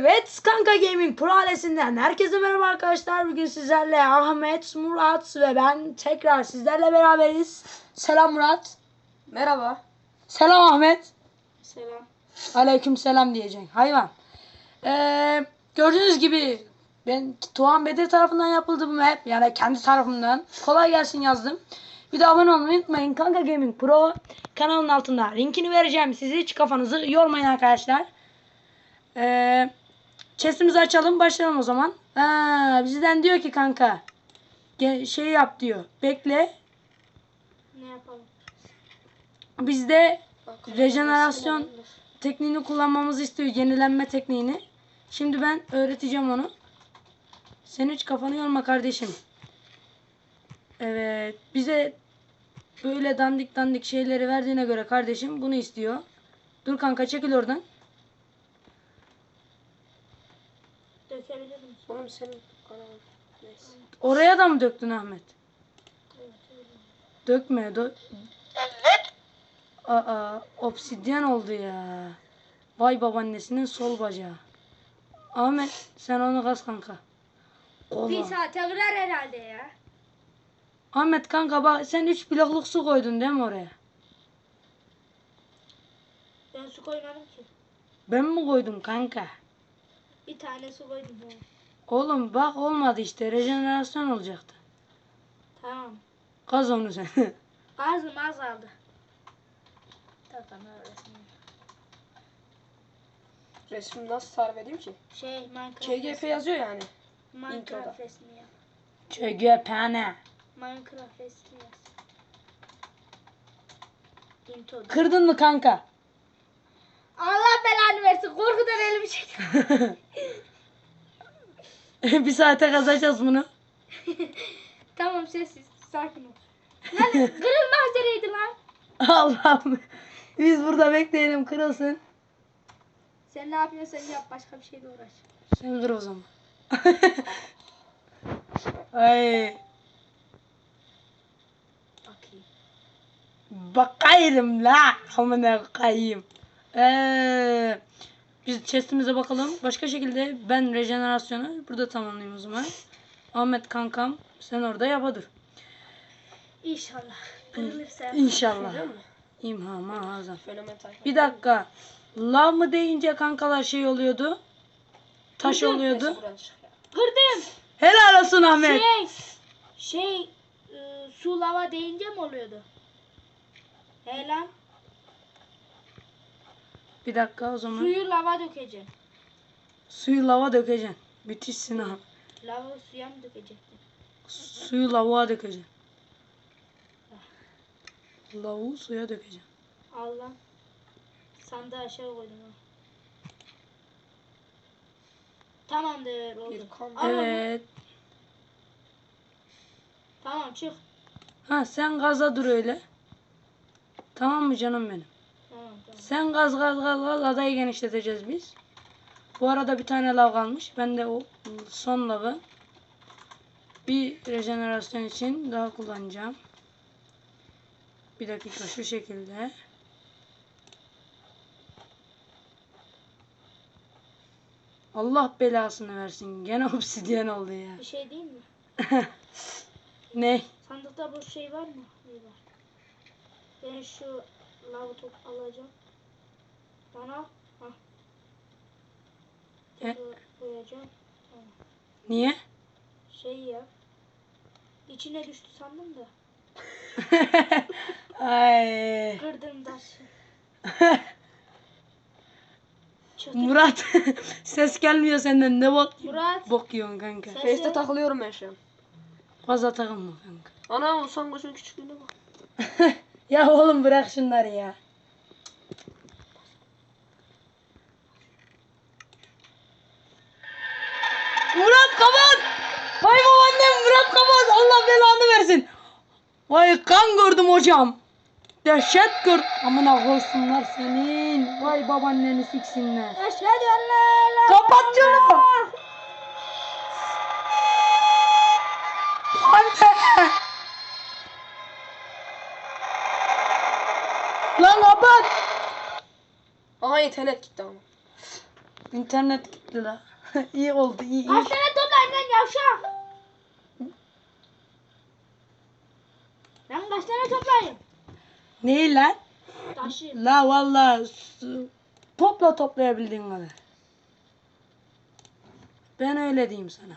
Evet Kanka Gaming Pro ailesinden herkese merhaba arkadaşlar. Bugün sizlerle Ahmet, Murat ve ben tekrar sizlerle beraberiz. Selam Murat. Merhaba. Selam Ahmet. Selam. Aleyküm selam diyeceksin. Hayvan. Ee, gördüğünüz gibi ben Tuğan Bedir tarafından yapıldı bu map. Yani kendi tarafımdan. Kolay gelsin yazdım. Bir de abone olmayı unutmayın. Kanka Gaming Pro kanalın altında linkini vereceğim. Sizi hiç kafanızı yormayın arkadaşlar. Ee, chestimizi açalım. Başlayalım o zaman. Ha, bizden diyor ki kanka şey yap diyor. Bekle. Ne yapalım? Bizde rejenerasyon tekniğini kullanmamızı istiyor. Yenilenme tekniğini. Şimdi ben öğreteceğim onu. Sen hiç kafanı yorma kardeşim. Evet. Bize böyle dandik dandik şeyleri verdiğine göre kardeşim bunu istiyor. Dur kanka çekil oradan. Dökebilir misin? Oğlum senin kanalın. Neyse. Oraya da mı döktün Ahmet? Dökme. Dö Aa, obsidyen oldu ya. Vay babaannesinin sol bacağı. Ahmet sen onu kas kanka. Bir Kola. saate kırar herhalde ya. Ahmet kanka bak sen 3 blokluk su koydun değil mi oraya? Ben su koymadım ki. Ben mi koydum kanka? Bir tane su koydum. ya. Oğlum bak olmadı işte rejenerasyon olacaktı. Tamam. Kaz onu sen. Gazım azaldı. Tamam öğretmenim. Resmi nasıl tarif edeyim ki? Şey Minecraft KGP yazıyor yani. introda. Minecraft resmi yaz. Çögepene. Minecraft resmi yaz. Introda. Kırdın mı kanka? Allah belanı versin. Korkudan elimi çektim. bir saate kazacağız bunu. tamam sessiz. Sakin ol. Lan kırılmak üzereydi lan. Allah'ım. Biz burada bekleyelim kırılsın. Sen ne yapıyorsan yap başka bir şeyle uğraş. Sen kır o zaman. Ay. Bakayım. Bakayım la. Amına kayayım. Ee, biz chestimize bakalım. Başka şekilde ben rejenerasyonu burada tamamlayayım o zaman. Ahmet kankam sen orada yapa dur. İnşallah. Kırılırsa. İnşallah. İmha tayfa. Bir dakika. Lav mı deyince kankalar şey oluyordu? Taş oluyordu. Çık ya. Kırdım. Helal olsun Ahmet. Şey. Şey. e, su lava deyince mi oluyordu? He lan. Bir dakika o zaman. Suyu lava dökeceksin. Suyu lava dökeceksin. Bitişsin ha. Lava suya mı dökecektin? Suyu lavuğa dökeceksin. Lavuğu suya dökeceksin. Allah. Sandığı aşağı koydum ha. Tamamdır oldu. Evet. Tamam çık. Ha sen gaza dur öyle. Tamam mı canım benim? Tamam tamam. Sen gaz gaz gaz gaz adayı genişleteceğiz biz. Bu arada bir tane lav kalmış. Ben de o son lavı bir rejenerasyon için daha kullanacağım. Bir dakika şu şekilde. Allah belasını versin. Gene obsidyen oldu ya. Bir şey değil mi? ne? Sandıkta bu şey var mı? İyi var. Ben şu lava top alacağım. Bana ha. E? Koyacağım. Tamam. Niye? Şey ya. İçine düştü sandım da. Ay. Kırdım taşı. Murat ses gelmiyor senden. Ne bok, Murat. bok yiyorsun kanka? Ses- Face'te takılıyorum ben şu an. Fazla takılma kanka. Ana o son gözün küçüklüğüne bak. Ya oğlum bırak şunları ya. Murat kapat. Vay babaannem Murat kapat. Allah belanı versin. Vay kan gördüm hocam. Dehşet gör. Amına koysunlar senin. Vay babaanneni siksinler. La ilahe Kapat şunu. Anne. Lan kapat. Aha internet gitti ama. İnternet gitti la. iyi oldu iyi iyi. Tane toplayın lan yavşak? Lan kaç tane toplayın? Ne lan? Taşı. La valla topla toplayabildiğin kadar. Ben öyle diyeyim sana.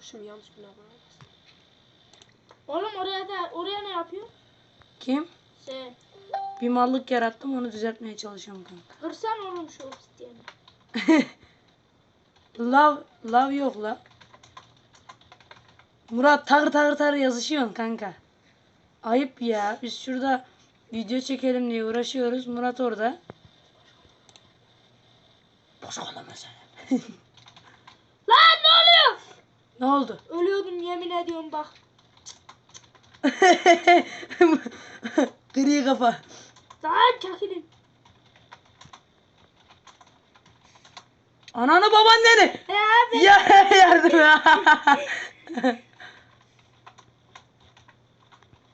Şimdi yanlış bir laf. Oğlum oraya da oraya ne yapıyor? Kim? Şey, Bir mallık yarattım onu düzeltmeye çalışıyorum kanka. kırsan oğlum şu obsidiyeni. Lav, lav yok la. Murat tağır tağır tağır yazışıyorsun kanka. Ayıp ya. Biz şurada video çekelim diye uğraşıyoruz. Murat orada. Boş konuşma sen. Lan ne oluyor? Ne oldu? Ölüyordum yemin ediyorum bak. Gri kafa. Lan çekilin. Ananı babaanneni. Ya abi. Ya yardım.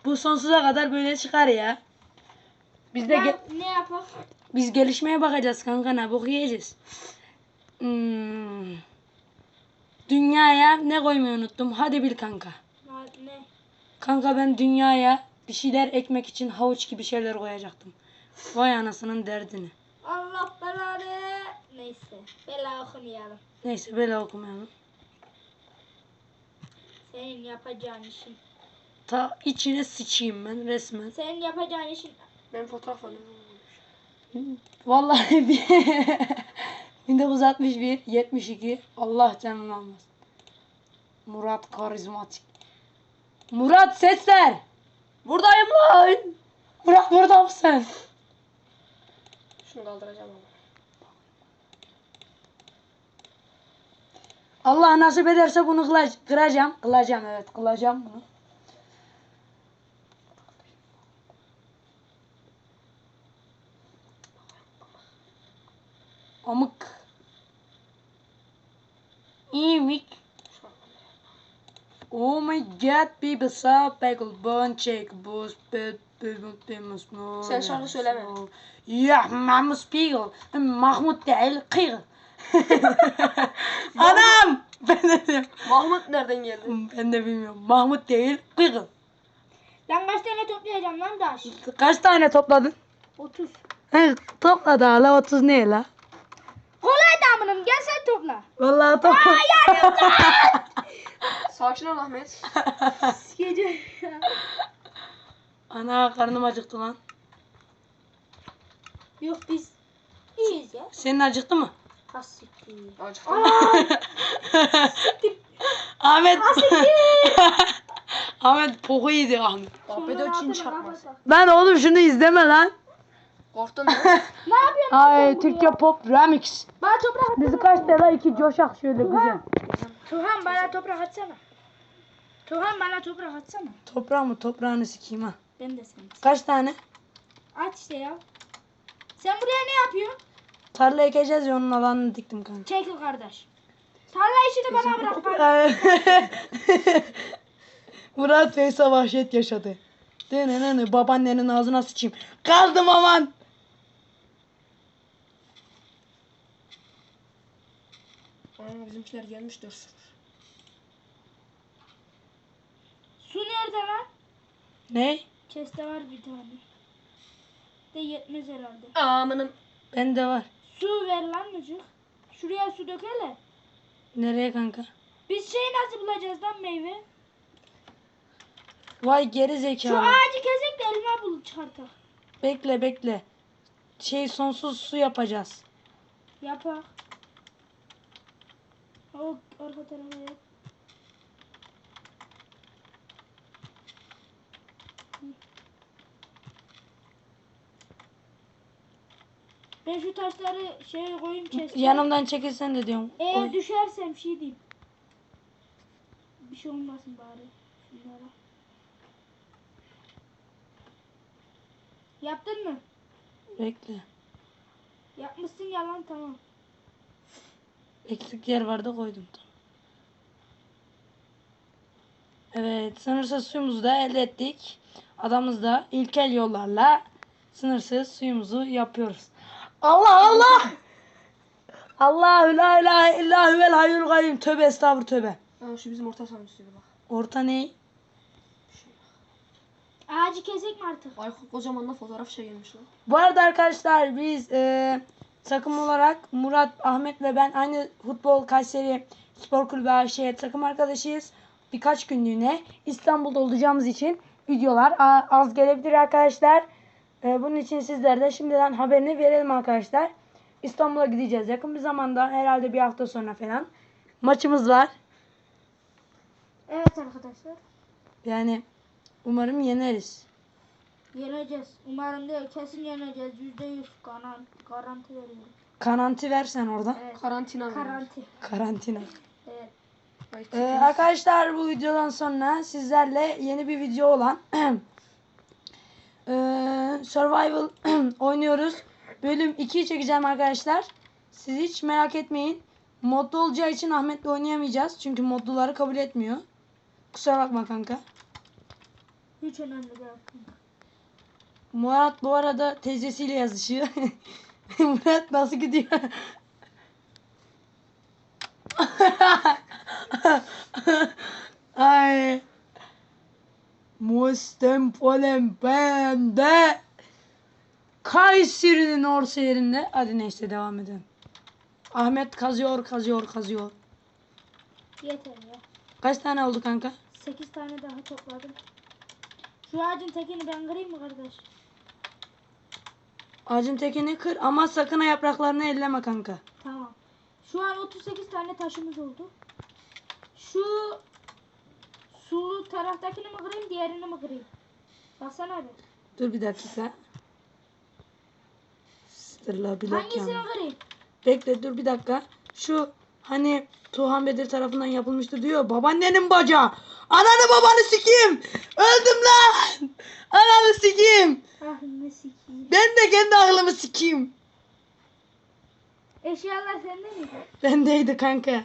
Bu sonsuza kadar böyle çıkar ya. Biz de Ya, ge- ne yapalım? biz gelişmeye bakacağız kanka ne bok yiyeceğiz. Hmm. Dünyaya ne koymayı unuttum. Hadi bil kanka. Kanka ben dünyaya bir şeyler ekmek için havuç gibi şeyler koyacaktım. Vay anasının derdini. Allah belanı. Neyse. Bela okumayalım. Neyse böyle okumayalım. Senin yapacağın işin. Ta içine sıçayım ben resmen. Senin yapacağın işin. Benim fotoğraf alayım. Vallahi bir 1961 72 Allah canını almasın. Murat karizmatik. Murat sesler. Buradayım lan. Murat burada mısın? Şunu kaldıracağım ama. Allah nasip ederse bunu kıla- kıracağım. Kılacağım evet kılacağım bunu. Amık. İyimik. Oh my god, people saw bagel bone check boost bed people famous no. Sen şarkı söyleme. Ya Mahmut Spiegel, Mahmut değil Kıyıl. Anam! Ben de diyorum. Mahmut nereden geldi? Ben de bilmiyorum. Mahmut değil Kıyıl. Lan kaç tane toplayacağım lan taş? Kaç tane topladın? 30. He, topladı hala 30 ne la? Kolay damınım gel sen topla. Vallahi topla. Sakin ol Ahmet. Gece. Ana karnım acıktı lan. Yok biz iyiyiz ya. Senin acıktı mı? Hassiktir. Acıktım. Ahmet. Ahmet poku yedi Ahmet. Ahmet için çarpmaz. Lan oğlum şunu izleme lan. Korktun mu? Ne yapıyorsun? Ay Türkçe pop remix. Bana toprak at. Bizi kaç tane iki coşak şöyle güzel. Tuhan bana toprak atsana. Tuhan bana toprak atsana. Toprağı mı toprağını sikeyim ha. Ben de seni. Kaç tane? At işte ya. Sen buraya ne yapıyorsun? Tarla ekeceğiz ya onun alanını diktim kanka. Çekil kardeş. Tarla işini bana bırak. bak. Murat Feysa vahşet yaşadı. Denenene babaannenin ağzına sıçayım. Kaldım aman. Aa, bizimkiler gelmiş dur. Su nerede lan? Ne? Chest'te var bir tane. De yetmez herhalde. Amınım. Bende var. Su ver lan mücük. Şuraya su dök hele. Nereye kanka? Biz şeyi nasıl bulacağız lan meyve? Vay geri Şu zekalı. ağacı kesek de elma bul çıkartak. Bekle bekle. Şey sonsuz su yapacağız. Yapak. O arka tarafa yap. Ben şu taşları şeye koyayım chest'e. Yanımdan çekilsen de diyorum. Eğer Oy. düşersem şey diyeyim. Bir şey olmasın bari şunlara. Yaptın mı? Bekle. Yapmışsın yalan tamam. Eksik yer vardı koydum. Tamam. Evet sınırsız suyumuzu da elde ettik. Adamız da ilkel yollarla sınırsız suyumuzu yapıyoruz. Allah Allah! Allahu la ilahe illa huvel hayyul kayyum. Tövbe estağfurullah tövbe. Ha, şu bizim orta sahamız bak. Orta ne? Ağacı kesek mi artık? Aykut kocaman fotoğraf çekilmiş lan. Bu arada arkadaşlar biz e, takım olarak Murat, Ahmet ve ben aynı futbol Kayseri Spor Kulübü AŞ takım arkadaşıyız. Birkaç günlüğüne İstanbul'da olacağımız için videolar az gelebilir arkadaşlar. E, bunun için sizlere de şimdiden haberini verelim arkadaşlar. İstanbul'a gideceğiz yakın bir zamanda herhalde bir hafta sonra falan. Maçımız var. Evet arkadaşlar. Yani umarım yeneriz. Yeneceğiz. Umarım değil. Kesin yeneceğiz. Yüzde yüz garan- garanti veriyorum. Karanti versen orada. Evet. Karantina mı? Garanti. Karantina. Evet. Ee, arkadaşlar bu videodan sonra sizlerle yeni bir video olan ee, Survival oynuyoruz. Bölüm 2'yi çekeceğim arkadaşlar. Siz hiç merak etmeyin. Modlu olacağı için Ahmet'le oynayamayacağız. Çünkü modluları kabul etmiyor. Kusura bakma kanka. Hiç önemli değil. Murat bu arada teyzesiyle yazışıyor. Murat nasıl gidiyor? Ay. Mustemfolem bende. Kayseri'nin orta yerinde. Hadi neyse devam edelim. Ahmet kazıyor, kazıyor, kazıyor. Yeter ya. Kaç tane oldu kanka? 8 tane daha topladım. Şu ağacın tekini ben kırayım mı kardeş? Ağacın tekini kır ama sakın ha yapraklarını elleme kanka. Tamam. Şu an 38 tane taşımız oldu. Şu sulu taraftakini mi kırayım, diğerini mi kırayım? Baksana abi. Dur bir dakika. Stırla bir Hangisini dakika. kırayım? Bekle dur bir dakika. Şu hani Tuhan Bedir tarafından yapılmıştı diyor. Babaannenin bacağı. Ananı babanı sikeyim. Öldüm lan. Ananı sikeyim. Ah ne sikiyim. Ben de kendi aklımı sikeyim. Eşyalar sende miydi? Bendeydi kanka.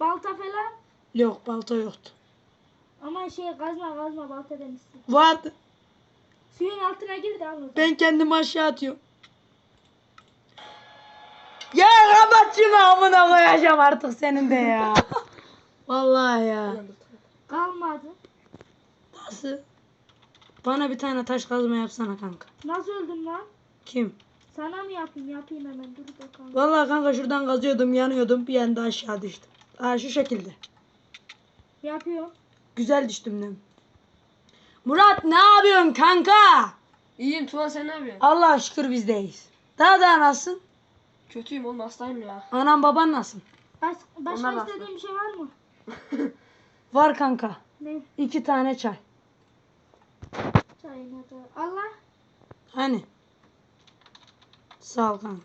Balta falan. Yok balta yoktu. Ama şey kazma kazma balta demişsin. Vardı. Suyun altına gir de al. Ben kendimi aşağı atıyorum. Ya kapat şunu amına koyacağım artık senin de ya. Vallahi ya. Kalmadı. Nasıl? Bana bir tane taş kazma yapsana kanka. Nasıl öldün lan? Kim? Sana mı yapayım? Yapayım hemen. Dur bakalım. Vallahi kanka şuradan kazıyordum yanıyordum bir anda aşağı düştüm. Ha şu şekilde. Yapıyorum. Güzel düştüm mi? Murat ne yapıyorsun kanka? İyiyim Tuğan sen ne yapıyorsun? Allah şükür bizdeyiz. Daha da nasılsın? Kötüyüm oğlum hastayım ya. Anam baban nasıl? Bas, başka Onlar nasıl? istediğin bir şey var mı? Var kanka. Ne? İki tane çay. Çayına da. Allah. Hani? Sağ ol kanka.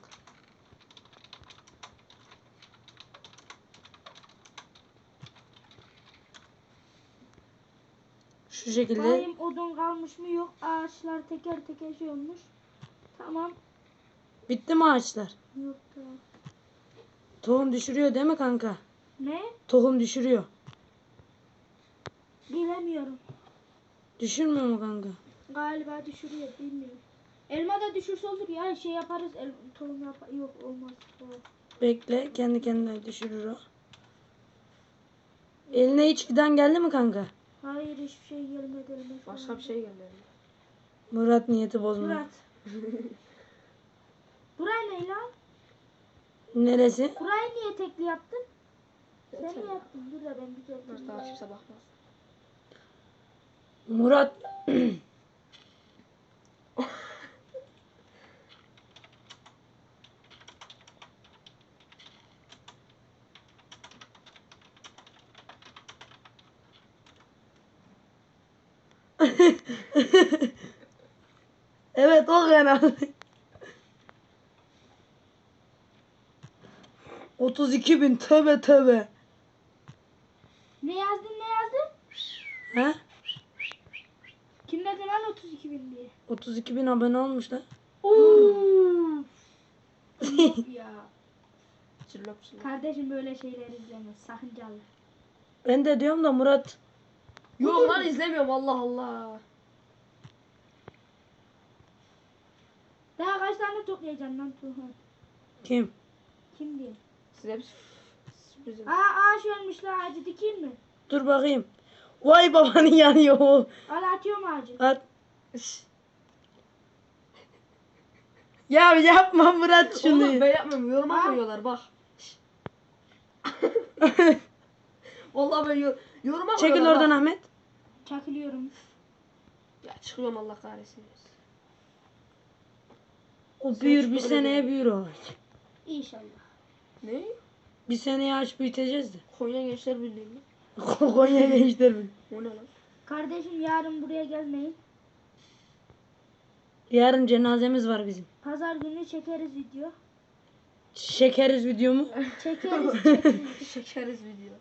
Şu şekilde Bayım odun kalmış mı? Yok. Ağaçlar teker teker şey olmuş. Tamam. bitti mi ağaçlar? Yok tamam. Tohum düşürüyor değil mi kanka? Ne? Tohum düşürüyor. Bilemiyorum. Düşürmüyor mu kanka? Galiba düşürüyor. Bilmiyorum. Elma da düşürse olur ya. Şey yaparız. El, tohum yap Yok olmaz. Evet. Bekle kendi kendine düşürür o. Eline hiç giden geldi mi kanka? Hayır hiçbir şey gelmedi elime. şu Başka an. bir şey geldi. Murat niyeti bozma. Murat. Burayı ne lan? Neresi? Burayı niye tekli yaptın? Sen ya. yaptın? Dur da ben düzelteyim. Daha kimse bakmaz. Murat Evet o kanal. 32 bin tövbe tövbe. Ne yazdın ne yazdın? He? Kim dedi lan 32 bin diye? 32 bin abone olmuş lan. Uuu. Ya. Kardeşim böyle şeyler izlemez. Sakıncalı. Ben de diyorum da Murat Yok lan izlemiyorum Allah Allah. Daha kaç tane toplayacaksın lan Tuhan? Kim? Kim diye. Size bir sürprizim. Aa ağaç ölmüş lan ağacı dikeyim mi? Dur bakayım. Vay babanın yanıyor. Al atıyorum ağacı. At. Ya yapma Murat şunu. Oğlum ben yapmıyorum. Yoruma koyuyorlar bak. Vallahi ben yor yoruma Çekil koyuyorlar oradan bak. Ahmet. Çakılıyorum. Ya çıkıyorum Allah kahretsin. O büyür bir seneye büyür o. İnşallah. Ne? Bir seneye aç büyüteceğiz de. Konya Gençler Birliği mi? Konya gençler mi? O ne lan? Kardeşim yarın buraya gelmeyin. Yarın cenazemiz var bizim. Pazar günü çekeriz video. Şekeriz videomu. Çekeriz çekeriz. Şekeriz video.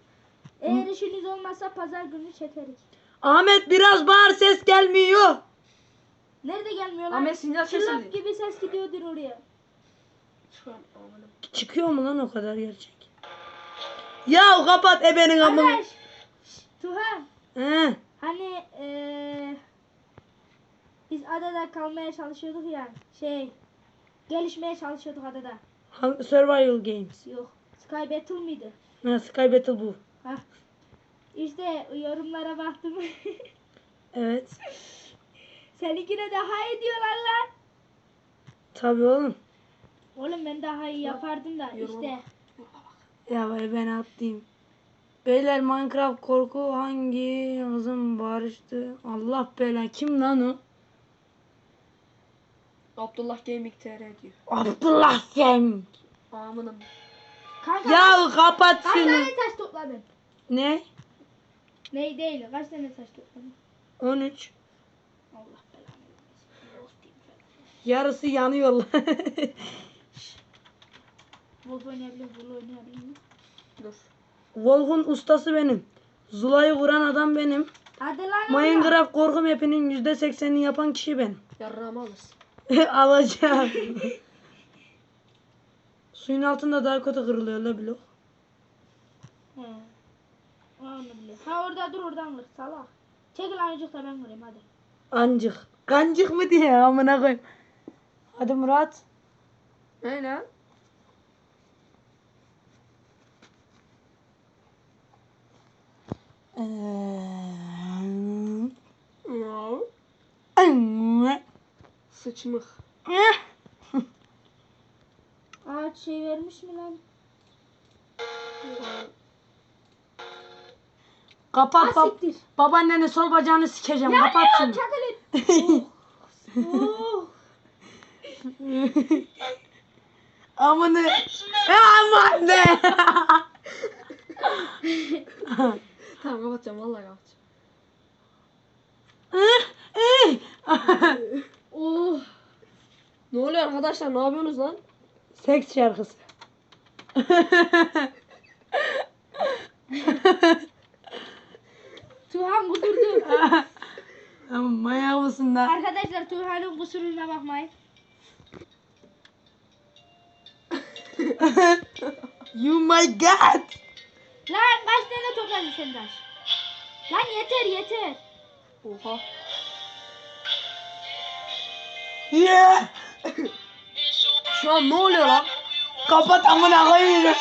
Eğer işiniz olmazsa pazar günü çekeriz. Ahmet biraz bağır ses gelmiyor. Nerede gelmiyor lan? Ahmet sinyal Çılap kesildi. gibi ses gidiyordur oraya. Çıkıyor mu lan o kadar gerçek? Ya kapat ebenin amını. Arkadaş. şşt, Tuhan. He. Hani eee biz adada kalmaya çalışıyorduk ya. Şey. Gelişmeye çalışıyorduk adada. Survival Games. Yok. Sky Battle mıydı? Ha, Sky Battle bu. Hah. İşte yorumlara baktım. Evet. Seninkine daha iyi diyorlar lan. Tabii oğlum. Oğlum ben daha iyi yapardım da Yoruma işte. Ya böyle ben atlayayım. Beyler Minecraft korku hangi yazım barıştı? Allah bela kim lan o? Abdullah Gaming TR diyor. Abdullah sen. Amanım. Kanka Ya kapat kaç şunu. tane taş topladın? Ne? Ney değil. Kaç tane taş topladın? 13. Allah belanı. Yarısı yanıyor lan. Wolf oynayabilir, Wolf oynayabilir mi? Dur. Wolf'un ustası benim. Zula'yı vuran adam benim. Hadi lan. Minecraft korku map'inin %80'ini yapan kişi benim. Yarrağımı alırsın. Alacağım. Suyun altında daha kötü kırılıyor la blok. He. Ha orada dur oradan vur salak. Çekil ayıcık da ben vurayım hadi. Ancık. Kancık mı diye amına koyayım. Hadi Murat. Ne lan? Sıçmık. Ağaç şey vermiş mi lan? Kapat bab Asiktir. babaannenin sol bacağını sikeceğim. Ya Kapat ne şunu. o çakıl Oh. Amını. Aman ne? Tamam kapatacağım vallahi kapatacağım. Oh. Ne oluyor arkadaşlar ne yapıyorsunuz lan? Seks şarkısı. Tuhan kudurdu. Manyak mısın lan? Arkadaşlar Tuhan'ın kusuruna bakmayın. you my god. Lan kaç tane topladın sen taş? Lan yeter yeter. Oha. Yeah. Şu an ne oluyor lan? Kapat amına koyayım.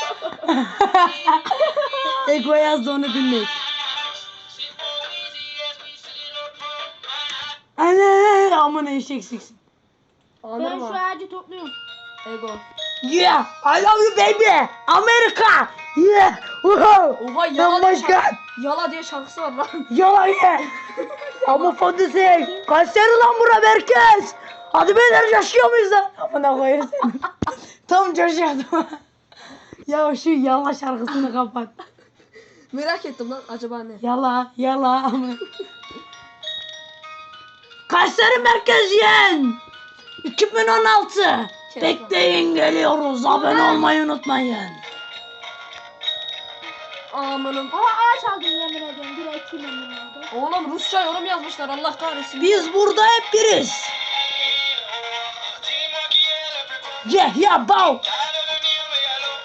Ego yazdı onu dinleyin. Ana amına eşek siksin. Ben şu ha. ağacı topluyorum. Ego. Yeah, I love you baby. Amerika. Yeah. Wow. Oha Oh yala diye, şarkı, god. yala diye şarkısı var lan. Yalan ye. Ama fantezi. Kayseri lan bura merkez. Hadi beyler yaşıyor muyuz lan? Amına koyayım seni. Tam coşuyordum. ya şu yala şarkısını kapat. Merak ettim lan acaba ne? Yala yala ama. Kayseri merkez yen. 2016. Bekleyin geliyoruz. Abone olmayı unutmayın. Amanım. Aa ağaç aldım yemin ediyorum. Bir ekeyim yemin ediyorum. Oğlum Rusça yorum yazmışlar Allah kahretsin. Biz burada hep biriz. Yeah yeah bow.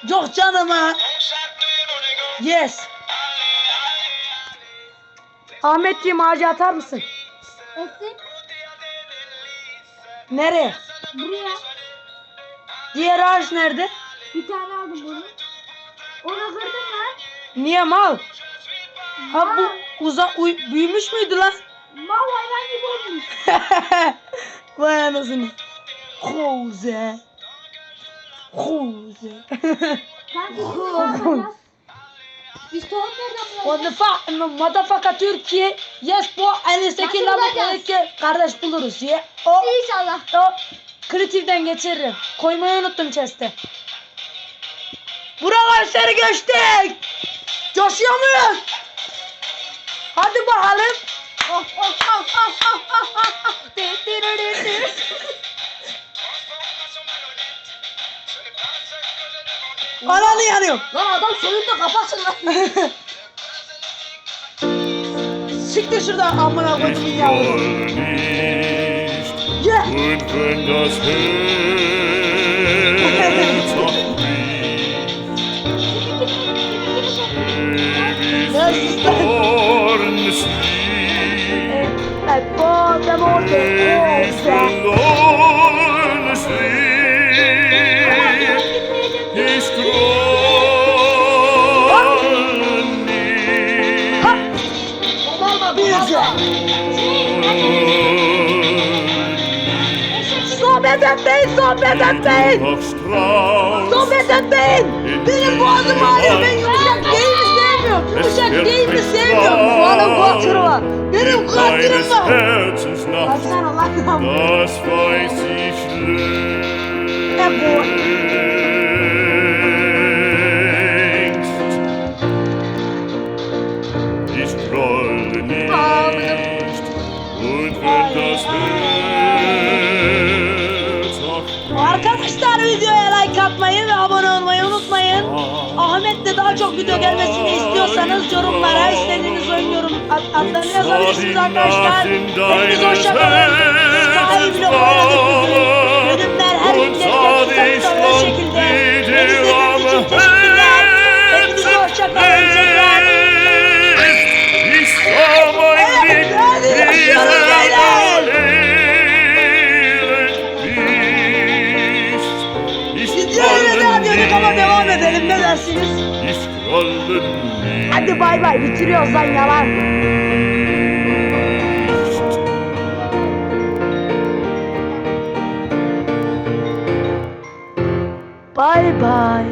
Yok canıma. Yes. Ahmetciğim ağacı atar mısın? Ettim. Nereye? Buraya Diğer ağaç nerede? bir tane aldım bunu. Onu kırdın lan. Niye mal? Ha bu uza uy- büyümüş müydü lan? Mal hayvan gibi olmuş. Vay anasını. Jose. Jose. Kanka biz tohum nereden What bulacağız? the fuck? Motherfucker Türkiye. Yes bu 58 Nasıl lamık bulacağız? ki kardeş buluruz ya. O, İnşallah. o kreatiften geçiririm. Koymayı unuttum chest'e. Buralar seni geçtik. Coşuyor muyuz? Hadi bakalım. Oh oh oh oh oh oh oh Ananı yanıyor. Lan adam soyunda kapatsın lan. Siktir şuradan amına. Soll nicht Ye. und wenn das Herz auch bricht, ewig verlorenes Lied, E poi siamo Sohbet etmeyin, sohbet etmeyin. Sohbet etmeyin. Benim boğazım ağrıyor. Ben yumuşak değil mi sevmiyorum. Yumuşak değil mi sevmiyorum. Adam kuatırı var. Benim deines var. Baksana lan. das weiß ich Ne Ahmet'le daha çok video gelmesini istiyorsanız yorumlara istediğiniz oyun yorum ad- adlarını yazabilirsiniz arkadaşlar. Hepiniz hoşçakalın. Sahibiyle oynadık bugün. Bölümler her gün gelecek kısa şekilde. Affedersiniz. Biz kralın Hadi bay bay bitiriyoruz lan yalan. Bay bay.